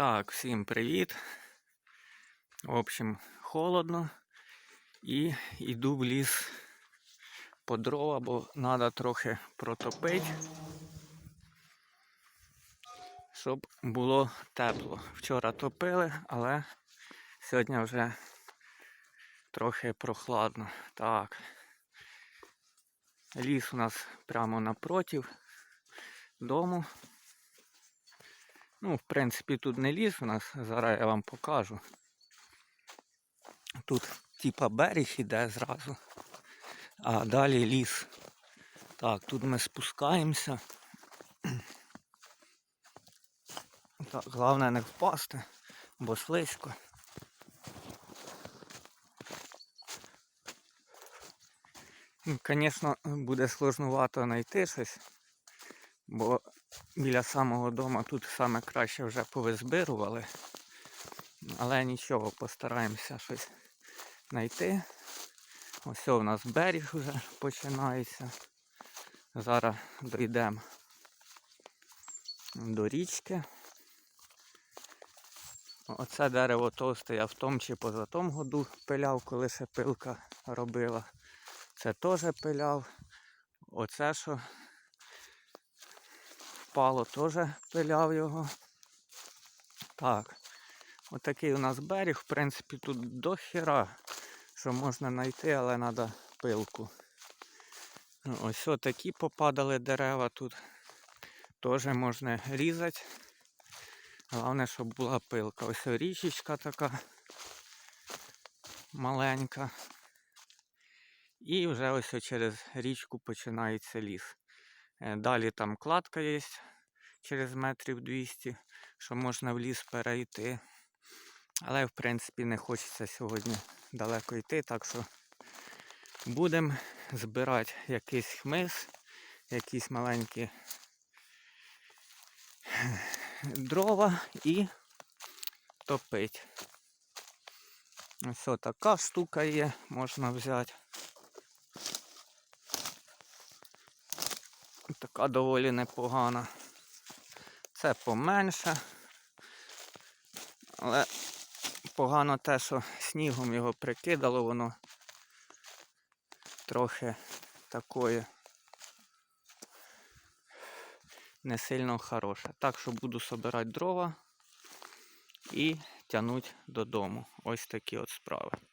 Так, всім привіт. В общем, холодно. І йду в ліс по дрова, бо треба трохи протопити, щоб було тепло. Вчора топили, але сьогодні вже трохи прохладно. Так. Ліс у нас прямо напротив дому. Ну, в принципі, тут не ліс у нас, зараз я вам покажу. Тут типа берег іде зразу, а далі ліс. Так, тут ми спускаємося. Так, головне не впасти, бо слизько. Звісно, буде сложнувато знайти щось, бо біля самого дому тут саме краще вже повизбирували. Але нічого, постараємося щось знайти. Ось у нас берег вже починається. Зараз дійдемо до річки. Оце дерево товсте я в тому чи поза тому году пиляв, коли ще пилка робила. Це теж пиляв. Оце що впало, теж пиляв його. Так. Отакий у нас берег, в принципі, тут до хера, що можна знайти, але треба пилку. Ось такі попадали дерева тут. Теж можна різати. Головне, щоб була пилка. Ось річечка така маленька. І вже ось через річку починається ліс. Е, Далі там кладка є через метрів 200, що можна в ліс перейти. Але в принципі не хочеться сьогодні далеко йти, так що будемо збирати якийсь хмиз, якісь маленькі дрова і топити. Ось така штука є, можна взяти. Така доволі непогана. Це поменше. Але погано те, що снігом його прикидало, воно трохи такої не сильно хороше. Так що буду собирати дрова і тягнути додому. Ось такі от справи.